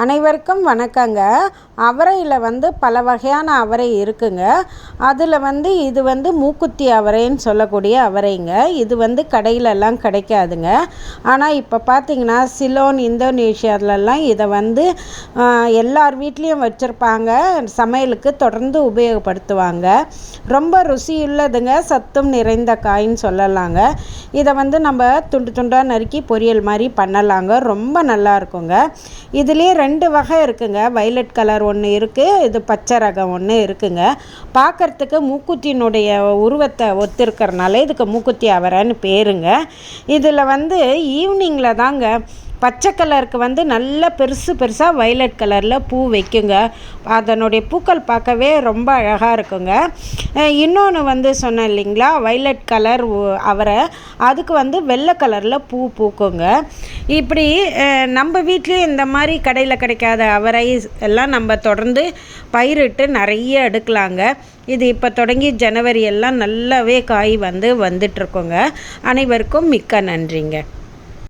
அனைவருக்கும் வணக்கங்க. அவரையில் வந்து பல வகையான அவரை இருக்குங்க. அதில் வந்து இது வந்து மூக்குத்தி அவரைன்னு சொல்லக்கூடிய அவரைங்க. இது வந்து கடையிலெல்லாம் கிடைக்காதுங்க. ஆனால் இப்போ பார்த்தீங்கன்னா சிலோன் இந்தோனேஷியாவிலலாம் இதை வந்து எல்லார் வீட்லேயும் வச்சுருப்பாங்க. சமையலுக்கு தொடர்ந்து உபயோகப்படுத்துவாங்க. ரொம்ப ருசியுள்ளதுங்க. சத்தும் நிறைந்த காயின்னு சொல்லலாங்க. இதை வந்து நம்ம துண்டு துண்டாக நறுக்கி பொரியல் மாதிரி பண்ணலாங்க. ரொம்ப நல்லா இருக்குங்க. இதுலேயே ரெண்டு வகை இருக்குங்க. வைலட் கலர் ஒன்று இருக்குது இது பச்சை ரகம் ஒன்று இருக்குங்க. பார்க்குறதுக்கு மூக்குத்தியினுடைய உருவத்தை ஒத்திருக்கிறனால இதுக்கு மூக்குத்தி அவரைன்னு பேருங்க. இதில் வந்து ஈவினிங்கில் தாங்க பச்சை கலருக்கு வந்து நல்ல பெருசு பெருசாக வைலட் கலரில் பூ வைக்குங்க. அதனுடைய பூக்கள் பார்க்கவே ரொம்ப அழகாக இருக்குங்க. இன்னொன்று வந்து சொன்னேன் இல்லைங்களா? வைலட் கலர் அவரை அதுக்கு வந்து வெள்ளை கலரில் பூ பூக்குங்க. இப்படி நம்ம வீட்லேயும் இந்த மாதிரி கடையில் கிடைக்காத அவரை எல்லாம் நம்ம தொடர்ந்து பயிரிட்டு நிறைய எடுக்கலாங்க. இது இப்போ தொடங்கி ஜனவரி எல்லாம் நல்லாவே காய் வந்து வந்துட்டுருக்குங்க அனைவருக்கும் மிக்க நன்றிங்க.